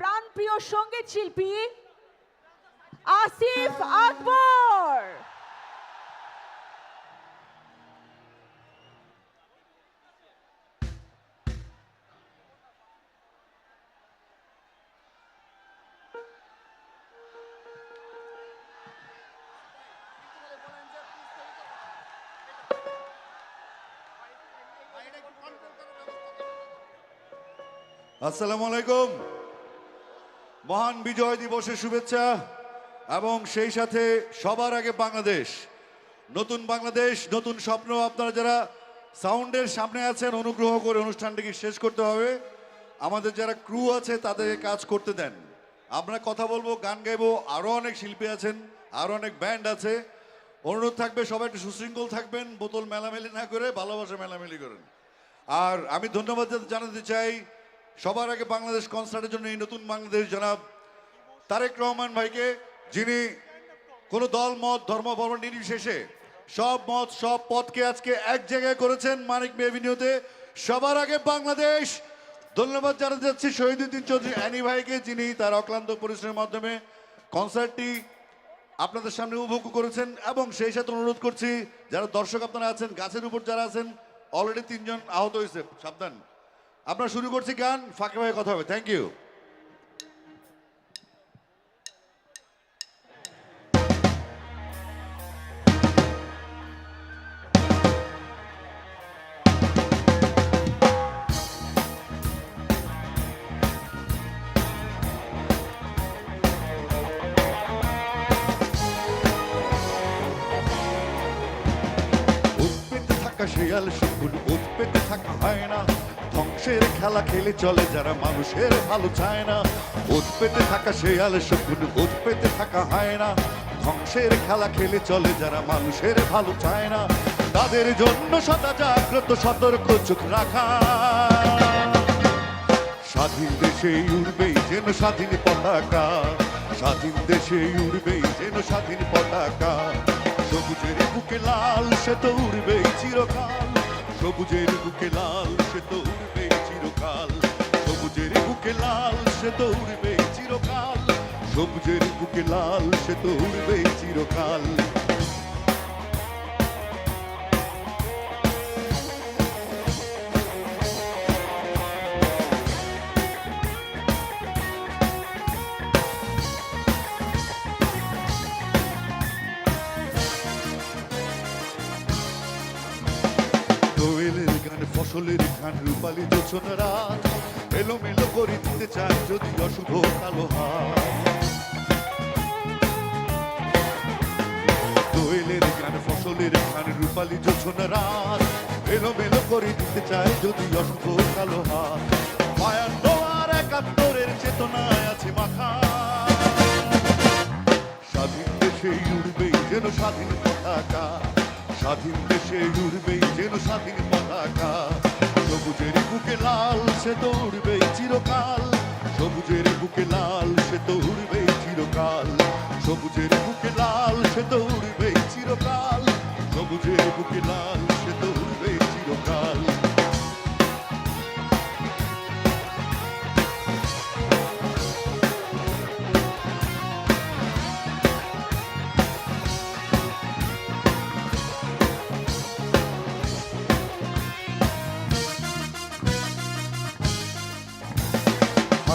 প্রাণপ্রিয় সংগীত শিল্পী আসিফ আকবর। আসসালামু আলাইকুম। মহান বিজয় দিবসের শুভেচ্ছা এবং সেই সাথে সবার আগে বাংলাদেশ। নতুন বাংলাদেশ, নতুন স্বপ্ন। আপনারা যারা সাউন্ডের সামনে আছেন, অনুগ্রহ করে অনুষ্ঠানটিকে শেষ করতে হবে? আমাদের যারা ক্রু আছে, তাদেরকে কাজ করতে দেন। আমরা কথা বলব, গান গাইবো। আরও অনেক শিল্পী আছেন আরও অনেক ব্যান্ড আছে। অনুরোধ থাকবে, সবাই একটু সুশৃঙ্খল থাকবেন, বোতল মেলামেলি না করে, ভালোবাসা মেলামেলি করেন। আর আমি ধন্যবাদ জানাতে চাই সবার আগে বাংলাদেশ কনসার্টের জন্য এই নতুন বাংলাদেশ জনাব তারেক রহমান ভাইকে, যিনি কোনো দল, মত, ধর্ম, বর্ণ নির্বিশেষে সব মত, সব পথকে আজকে এক জায়গায় করেছেন মানিক এভিনিউতে। সবার আগে বাংলাদেশ! ধন্যবাদ জানাতে যাচ্ছি শহীদুদ্দিন চৌধুরী অ্যানি ভাইকে, যিনি তার অক্লান্ত পরিশ্রমের মাধ্যমে কনসার্টটি আপনাদের সামনে উপভোগ করেছেন এবং সেই সাথে অনুরোধ করছি, যারা দর্শক আপনারা আছেন, গাছের উপর যারা আছেন অলরেডি তিনজন আহত হয়েছে। সাবধান। আমরা শুরু করছি গান, ফাঁকে ফাঁকে কথা হবে। থ্যাংক ইউ শিয়াল শকুন উৎপেতে থাকা হয় না ধ্বংসের খেলা খেলে চলে, যারা মানুষের ভালো চায় না। উৎপেতে থাকা শিয়াল শকুন উৎপেতে থাকা হয় না। ধ্বংসের খেলা খেলে চলে, যারা মানুষের ভালো চায় না। তাদের জন্য সদা জাগ্রত, সতর্ক চোখ রাখা। স্বাধীন দেশে উড়বেই যেন স্বাধীন পতাকা। স্বাধীন দেশে উড়বেই যেন স্বাধীন পতাকা। সবুজের বুকে লাল, সে তো উড়বেই চিরকাল। সবুজের বুকে লাল, সে তো উড়বেই চিরকাল। সবুজের বুকে লাল সে উড়বেই চিরকাল। সবুজের বুকে লাল সে উড়বেই চিরকাল। ফসলের গান রূপালী যোচন রাত। এলোমেলো করে দিতে চায় যদি অশুভ কালো দোয়েলের গান ফসলের গান রূপালী যোচন রাত। এলোমেলো করে দিতে চায় যদি অশুভ কালো হাত। বায়ান্ন আর একাত্তরের চেতনায় আছে মাখা স্বাধীন দেশে উড়বেই যেন স্বাধীন পতাকা স্বাধীন দেশে উড়বেই যেন স্বাধীন বুকে লাল, সে উড়বেই চিরকাল। সবুজের বুকে লাল, সে উড়বেই চিরকাল। সবুজের বুকে লাল, সে উড়বেই চিরকাল। সবুজের বুকে লাল।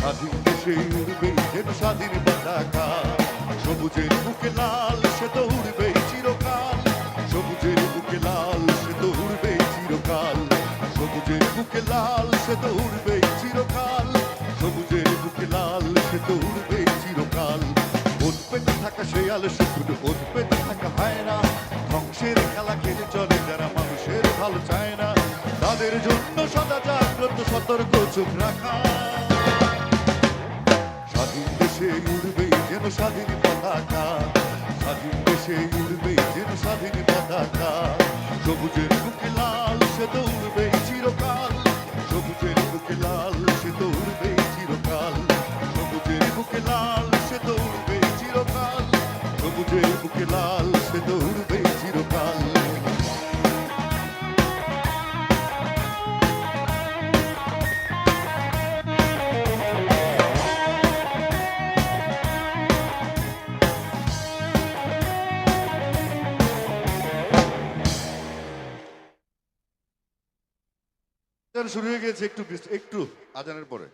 স্বাধীন দেশে উড়বেই যেন স্বাধীন পতাকা। সবুজের বুকে লাল, সে তো উড়বেই চিরকাল। সবুজের বুকে লাল, সে তো উড়বেই চিরকাল। সবুজের বুকে লাল, সে তো উড়বেই চিরকাল। সবুজের বুকে লাল, সে তো উড়বেই চিরকাল। উৎপেতে থাকা শেয়াল শুকুন উৎপেতে থাকা হয় না। ধ্বংসের খেলা খেলে চলে যারা, মানুষের ভালো চায় না। তাদের জন্য সদা জাগ্রত, সতর্ক চোখ রাখা। দেশে উড়বে যেন স্বাধীন পতাকা, স্বাধীন দেশে উড়বে যেন স্বাধীন পতাকা। সবুজের বুকে লাল, সে তো উড়বে চিরকাল। সবুজের বুকে লাল শুরু হয়ে গেছে একটু একটু আজানের পরে।